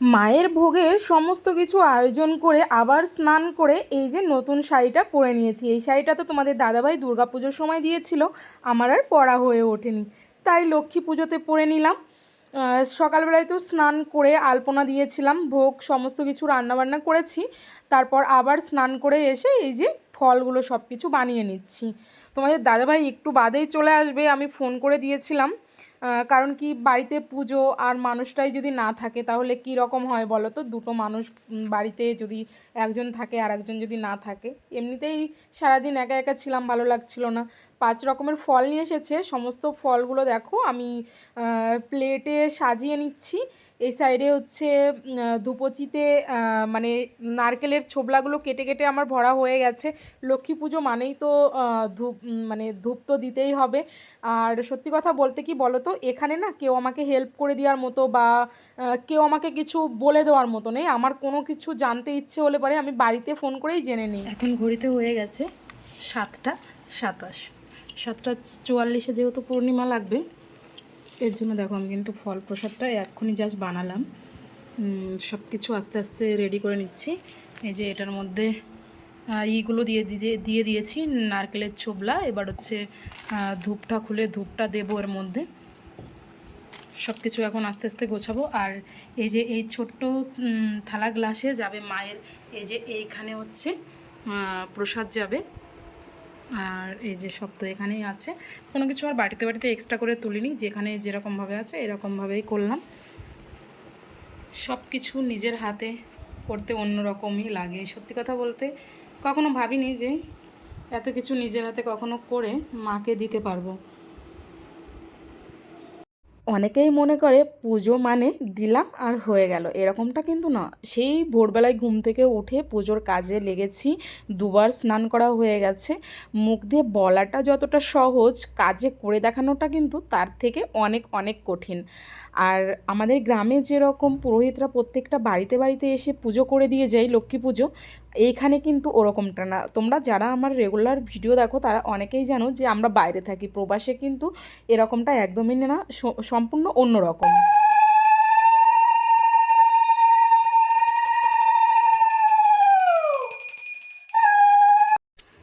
মায়ের ভোগের সমস্ত কিছু আয়োজন করে আবার স্নান করে এই যে নতুন শাড়িটা পরে নিয়েছি। এই শাড়িটা তো তোমাদের দাদাভাই দুর্গা পুজোর সময় দিয়েছিল, আমার আর পরা হয়ে ওঠেনি। তাই লক্ষ্মী পুজোতে পরে নিলাম। সকালবেলায় তো স্নান করে আলপনা দিয়েছিলাম, ভোগ সমস্ত কিছু রান্নাবান্না করেছি। তারপর আবার স্নান করে এসে এই যে ফলগুলো সব কিছু বানিয়ে নিচ্ছি। তোমাদের দাদাভাই একটু বাদেই চলে আসবে, আমি ফোন করে দিয়েছিলাম। কারণ কি বাড়িতে পুজো আর মানুষটাই যদি না থাকে, তাহলে কি রকম হয় বলো তো? দুটো মানুষ বাড়িতে যদি একজন থাকে আর একজন যদি না থাকে, এমনিতেই সারাদিন একা একা ছিলাম, ভালো লাগছিল না। পাঁচ রকমের ফল নিয়ে এসেছে, সমস্ত ফলগুলো দেখো, আমি প্লেটে সাজিয়ে নিচ্ছি। এই সাইডে হচ্ছে ধুপোচিতে মানে নারকেলের ছোবলাগুলো কেটে কেটে আমার ভরা হয়ে গেছে। লক্ষ্মী পুজো মানেই তো ধূপ মানে ধূপ তো দিতেই হবে। আর সত্যি কথা বলতে কি বলো তো এখানে না কেউ আমাকে হেল্প করে দেওয়ার মতো বা কেউ আমাকে কিছু বলে দেওয়ার মতো নেই। আমার কোনো কিছু জানতে ইচ্ছে হলে পরে আমি বাড়িতে ফোন করেই জেনে নিই। এখন ঘড়িতে হয়ে গেছে সাতটা সাতাশ। সাতটা চুয়াল্লিশে যেহেতু পূর্ণিমা লাগবে এর জন্য দেখো আমি কিন্তু ফল প্রসাদটা এক্ষুনি জাস্ট বানালাম। সব কিছু আস্তে আস্তে রেডি করে নিচ্ছি। এই যে এটার মধ্যে ইগুলো দিয়ে দিয়ে দিয়ে দিয়েছি, নারকেলের ছোবলা, এবার হচ্ছে ধূপটা খুলে ধূপটা দেবো এর মধ্যে। সব কিছু এখন আস্তে আস্তে গোছাবো। আর এই যে এই ছোট্ট থালা গ্লাসে যাবে মায়ের, এই যে এইখানে হচ্ছে প্রসাদ যাবে। আর এই যে সব তো এখানেই আছে। কোনো কিছু আর বাড়িতে বাড়িতে এক্সট্রা করে তুলিনি, যেখানে যেরকমভাবে আছে এরকমভাবেই করলাম। সব কিছু নিজের হাতে করতে অন্যরকমই লাগে। সত্যি কথা বলতে কখনো ভাবিনি যে এত কিছু নিজের হাতে কখনো করে মাকে দিতে পারব। অনেকেই মনে করে পুজো মানে দিলাম আর হয়ে গেল। এরকমটা কিন্তু না। সেই ভোরবেলায় ঘুম থেকে উঠে পুজোর কাজে লেগেছি, দুবার স্নান করা হয়ে গেছে। মুখ দিয়ে বলাটা যতটা সহজ, কাজে করে দেখানোটা কিন্তু তার থেকে অনেক অনেক কঠিন। আর আমাদের গ্রামে যেরকম পুরোহিতরা প্রত্যেকটা বাড়িতে বাড়িতে এসে পুজো করে দিয়ে যায়, লক্ষ্মী পুজো এইখানে কিন্তু ওরকমটা না। তোমরা যারা আমার রেগুলার ভিডিও দেখো, তারা অনেকেই জানো যে আমরা বাইরে থাকি, প্রবাসে কিন্তু এরকমটা একদমই না সম্পূর্ণ অন্যরকম।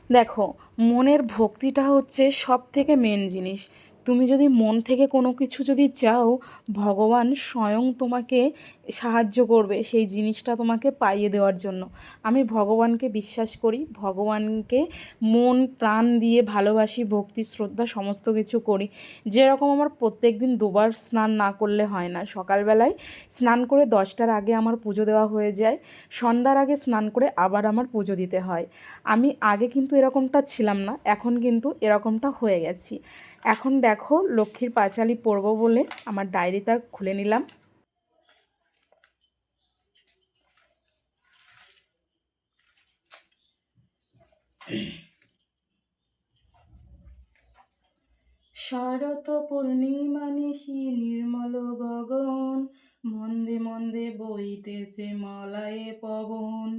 দেখো, মনের ভক্তিটা হচ্ছে সব থেকে মেন জিনিস। তুমি যদি মন থেকে কোনো কিছু যদি চাও, ভগবান স্বয়ং তোমাকে সাহায্য করবে সেই জিনিসটা তোমাকে পাইয়ে দেওয়ার জন্য। আমি ভগবানকে বিশ্বাস করি, ভগবানকে মন, প্রাণ দিয়ে ভালোবাসি, ভক্তি, শ্রদ্ধা সমস্ত কিছু করি। যেরকম আমার প্রত্যেক দিন দুবার স্নান না করলে হয় না। সকালবেলায় স্নান করে দশটার আগে আমার পুজো দেওয়া হয়ে যায়, সন্ধ্যার আগে স্নান করে আবার আমার পুজো দিতে হয়। আমি আগে কিন্তু এরকমটা ছিলাম না, এখন কিন্তু এরকমটা হয়ে গেছি। এখন দেখো লক্ষ্মীর পাঁচালি পরবো বলে আমার ডায়েরিটা খুলে নিলাম। শরৎ পূর্ণিমা নিশি নির্মল গগন, মন্দে মন্দে বইতেছে মলয়ে পবন।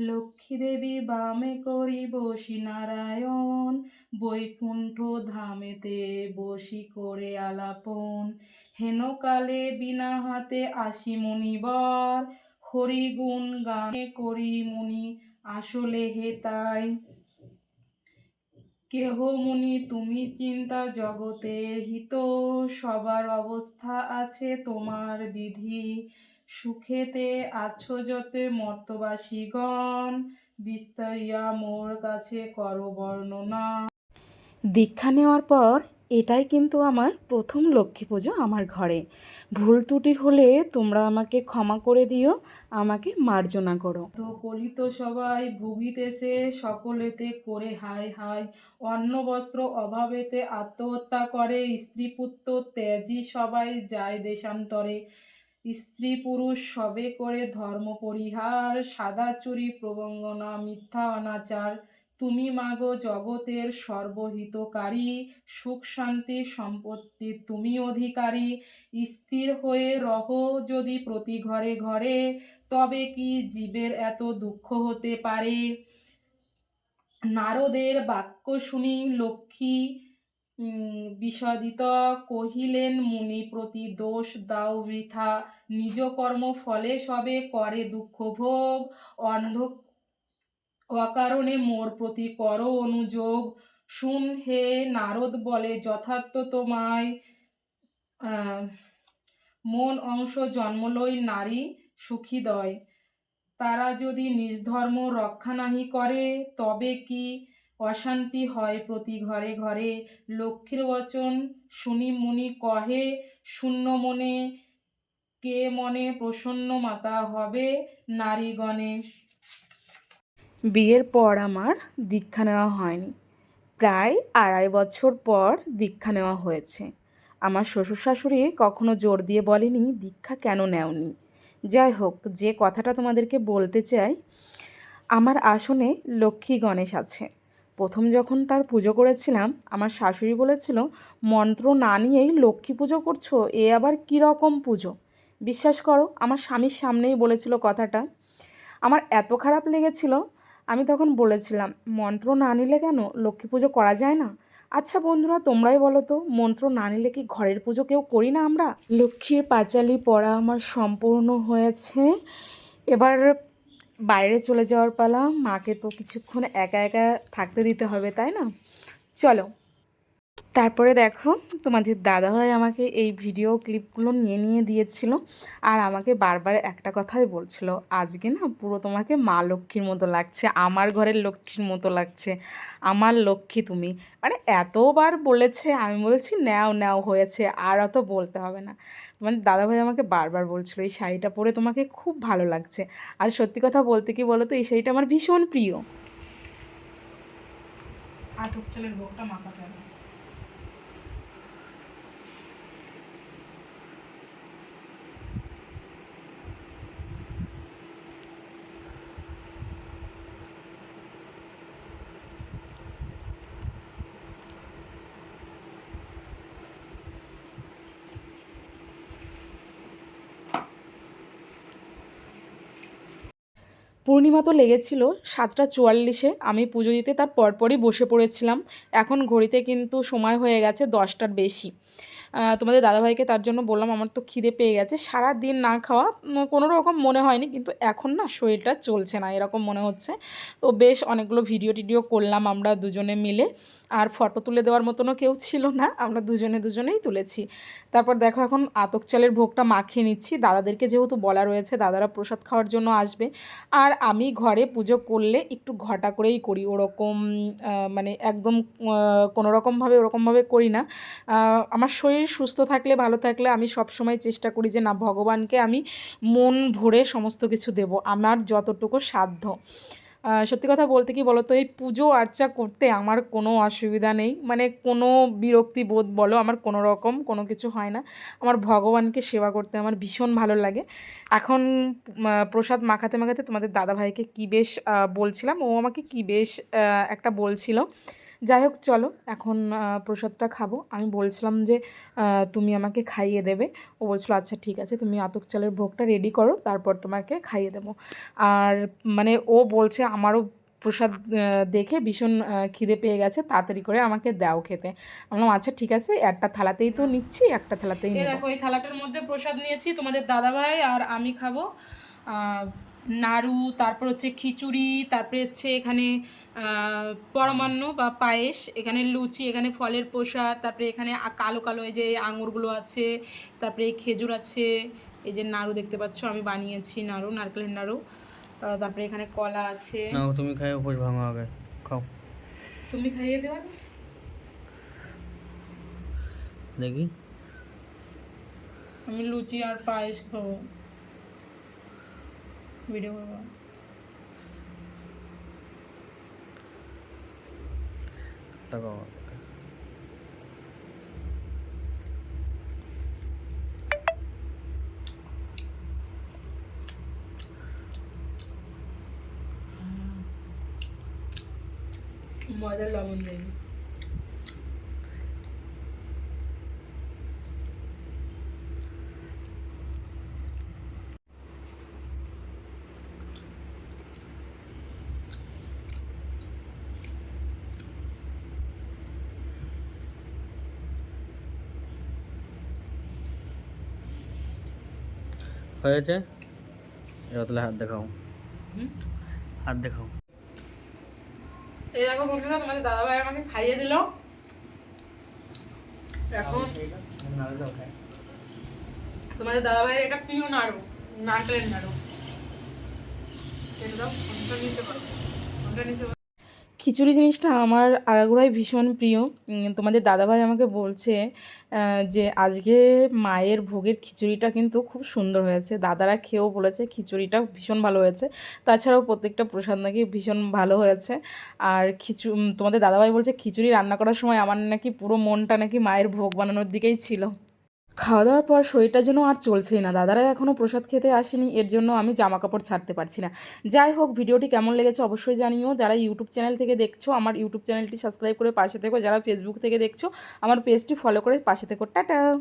লক্ষ্মী দেবী বামে করি বসি নারায়ণ, বৈকুণ্ঠ ধামেতে বসি করে আলাপন। হেনকালে বিনা হাতে আসি মুনিবর, হরিগুণ গানে করি মুনি, আসলে হেতাই কেহ মুনি, তুমি চিন্তা জগতের হিত, সবার অবস্থা আছে তোমার বিধি। সুখেতে আছো যতে মর্তবাসীগণ বিস্তারিয়া মোর কাছে করো বর্ণনা। দীক্ষা নেওয়ার পর এটাই কিন্তু আমার প্রথম লক্ষ্মী পুজো আমার ঘরে। ভুল ত্রুটি হলে তোমরা আমাকে ক্ষমা করে দিও আমাকে মার্জনা করো। তো কলিত সবাই ভুগিতেছে সকলেতে করে হাই হাই অন্ন বস্ত্র অভাবেতে আত্মহত্যা করে স্ত্রী পুত্র ত্যাজি সবাই যায় দেশান্তরে। স্ত্রী পুরুষ সবে করে ধর্ম পরিহার, সাদা চুরি প্রবঙ্গনা, মিথ্যা অনাচার। তুমি মাগো জগতের সর্বহিতকারী, সুখ শান্তি সম্পত্তি তুমি অধিকারী। স্থির হয়ে রহ যদি প্রতি ঘরে ঘরে, তবে কি জীবের এত দুঃখ হতে পারে? নারদের বাক্য শুনি লক্ষ্মী বিষাদিত কহিলেন মুনি, প্রতি দোষ দাও বৃথা। নিজ কর্ম ফলে সবে করে দুঃখ ভোগ। অন্ধ অকারণে মোর প্রতি কর অনুযোগ। শুন হে নারদ বলে, যথার্থ তোমায় মন অংশ জন্ম লই নারী সুখীদয় তারা যদি নিজ ধর্ম রক্ষা নাহি করে, তবে কি অশান্তি হয় প্রতি ঘরে ঘরে। লক্ষ্মীর বচন শুনি মুনি কহে, শূন্য মনে কে মনে প্রসন্ন মাতা হবে নারীগণে বিয়ের পর আমার দীক্ষা নেওয়া হয়নি। প্রায় আড়াই বছর পর দীক্ষা নেওয়া হয়েছে। আমার শ্বশুর শাশুড়ি কখনো জোর দিয়ে বলেনি, দীক্ষা কেন নেওনি? যাই হোক, যে কথাটা তোমাদেরকে বলতে চাই, আমার আসনে লক্ষ্মী গণেশ আছে। প্রথম যখন তার পুজো করেছিলাম, আমার শাশুড়ি বলেছিল, মন্ত্র না নিয়েই লক্ষ্মী পুজো করছ, এ আবার কী রকম পুজো? বিশ্বাস করো, আমার স্বামীর সামনেই বলেছিল কথাটা। আমার এত খারাপ লেগেছিল, আমি তখন বলেছিলাম, মন্ত্র না নিলে কেন? লক্ষ্মী পুজো করা যায় না? আচ্ছা বন্ধুরা, তোমরাই বলো তো, মন্ত্র না নিলে কি ঘরের পুজো কেউ করি না আমরা? লক্ষ্মীর পাঁচালি পড়া আমার সম্পূর্ণ হয়েছে। এবার বাইরে চলে যাওয়ার পালা, মাকে তো কিছুক্ষণ একা একা থাকতে দিতে হবে, তাই না? চলো। তারপরে দেখো, তোমাদের দাদাভাই আমাকে এই ভিডিও ক্লিপগুলো নিয়ে নিয়ে দিয়েছিল আর আমাকে বারবার একটা কথাই বলছিল, আজকে না পুরো তোমাকে মা লক্ষ্মীর মতো লাগছে, আমার ঘরের লক্ষ্মীর মতো লাগছে, আমার লক্ষ্মী তুমি। মানে এতবার বলেছে, আমি বলছি ন্যাও ন্যাও হয়েছে, আর অত বলতে হবে না। মানে দাদাভাই আমাকে বারবার বলছিল, এই শাড়িটা পরে তোমাকে খুব ভালো লাগছে। আর সত্যি কথা বলতে কি বলো তো এই শাড়িটা আমার ভীষণ প্রিয়। আটক ছেলের মাখাতে হবে। পূর্ণিমা তো লেগেছিল, সাতটা চুয়াল্লিশে। আমি পুজো দিতে তার পরপরই বসে পড়েছিলাম। এখন ঘড়িতে কিন্তু সময় হয়ে গেছে দশটার বেশি। তোমাদের দাদাভাইকে তার জন্য বললাম, আমার তো খিদে পেয়ে গেছে সারা দিন না খাওয়া কোনো রকম মনে হয়নি, কিন্তু এখন না শরীরটা চলছে না, এরকম মনে হচ্ছে। তো বেশ অনেকগুলো ভিডিও টিডিও করলাম আমরা দুজনে মিলে, আর ফটো তুলে দেওয়ার মতনও কেউ ছিল না, আমরা দুজনে দুজনেই তুলেছি। তারপর দেখো এখন আতক চালের ভোগটা মাখিয়ে নিচ্ছি, দাদাদেরকে যেহেতু বলা রয়েছে, দাদারা প্রসাদ খাওয়ার জন্য আসবে। আর আমি ঘরে পুজো করলে একটু ঘটা করেই করি, ওরকম মানে একদম কোনোরকমভাবে ওরকমভাবে করি না। আমার শরীর সুস্থ থাকলে, ভালো থাকলে আমি সব সময় চেষ্টা করি যে, না, ভগবানকে আমি মন ভরে সমস্ত কিছু দেব, আমার যতটুকু সাধ্য। সত্যি কথা বলতে কি বলো তো এই পুজো আর্চা করতে আমার কোনো অসুবিধা নেই। মানে কোনো বিরক্তি বোধ বলো, আমার কোনো রকম কোনো কিছু হয় না। আমার ভগবানকে সেবা করতে আমার ভীষণ ভালো লাগে। এখন প্রসাদ মাখাতে মাখাতে তোমাদের দাদাভাইকে কী বেশ বলছিলাম, ও আমাকে কী বেশ একটা বলছিল যাই হোক চলো এখন প্রসাদটা খাব। আমি বলছিলাম যে তুমি আমাকে খাইয়ে দেবে। ও বলছিল আচ্ছা ঠিক আছে তুমি আতক চালের ভোগটা রেডি করো তারপর তোমাকে খাইয়ে দেবো। আর মানে ও বলছে আমারও প্রসাদ দেখে ভীষণ খিদে পেয়ে গেছে তাড়াতাড়ি করে আমাকে দাও খেতে। বললাম আচ্ছা ঠিক আছে একটা থালাতেই তো নিচ্ছি একটা থালাতেই দেখো এই থালাটার মধ্যে প্রসাদ নিয়েছি তোমাদের দাদাভাই আর আমি খাব। নাড়ু তারপর হচ্ছে খিচুড়ি তারপরে হচ্ছে এখানে পরমান্ন বা পায়েস এখানে লুচি এখানে ফলের প্রসাদ তারপরে এখানে কালো কালো এই যে আঙুরগুলো আছে তারপরে এই খেজুর আছে এই যে নাড়ু দেখতে পাচ্ছ আমি বানিয়েছি নাড়ু নারকেলের নাড়ু তারপরে এখানে কলা আছে। তুমি খাই উপোস ভাঙা আগে খাও। তুমি খাইয়ে দেওয়া? দেখি। আমি লুচি আর পায়েস খাব। ভিডিও করব তাকাও আমার দিকে। হয়েছে? এবার তাহলে হাত দেখাও। হাত দেখাও। এই দেখো বন্ধুরা তোমাদের দাদাভাই আমাকে খাইয়ে দিল। এখন তোমাদের দাদাভাইয়ের এটা প্রিয় নাড়ু নারকেলের নাড়ু। নিচে করো। নিচে। খিচুড়ি জিনিসটা আমার আগাগোড়াই ভীষণ প্রিয়। তোমাদের দাদাভাই আমাকে বলছে যে আজকে মায়ের ভোগের খিচুড়িটা কিন্তু খুব সুন্দর হয়েছে। দাদারা খেয়েও বলেছে খিচুড়িটা ভীষণ ভালো হয়েছে। তাছাড়াও প্রত্যেকটা প্রসাদ নাকি ভীষণ ভালো হয়েছে। আর খিচু তোমাদের দাদাভাই বলছে খিচুড়ি রান্না করার সময় আমার নাকি পুরো মনটা নাকি মায়ের ভোগ বানানোর দিকেই ছিল। খাওয়া দাওয়ার পর শরীরটা যেন আর চলছেই না। দাদারা এখনও প্রসাদ খেতে আসেনি, এর জন্য আমি জামা কাপড় ছাড়তে পারছি না। যাই হোক, ভিডিওটি কেমন লেগেছে অবশ্যই জানিও। যারা ইউটিউব চ্যানেল থেকে দেখছ, আমার ইউটিউব চ্যানেলটি সাবস্ক্রাইব করে পাশে থেকো। যারা ফেসবুক থেকে দেখছ, আমার পেজটি ফলো করে পাশে থেকো। টাটা!